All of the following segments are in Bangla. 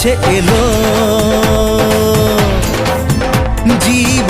কাছে এলো। জীবন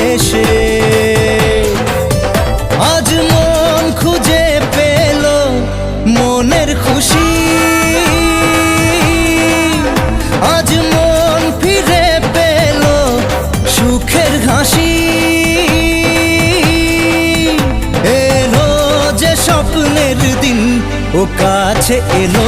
ও কাছে এলো।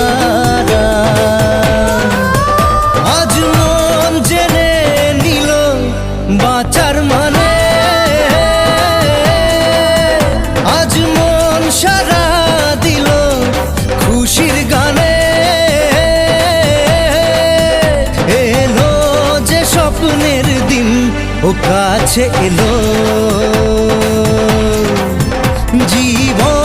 ও কাছে এলো। জীবন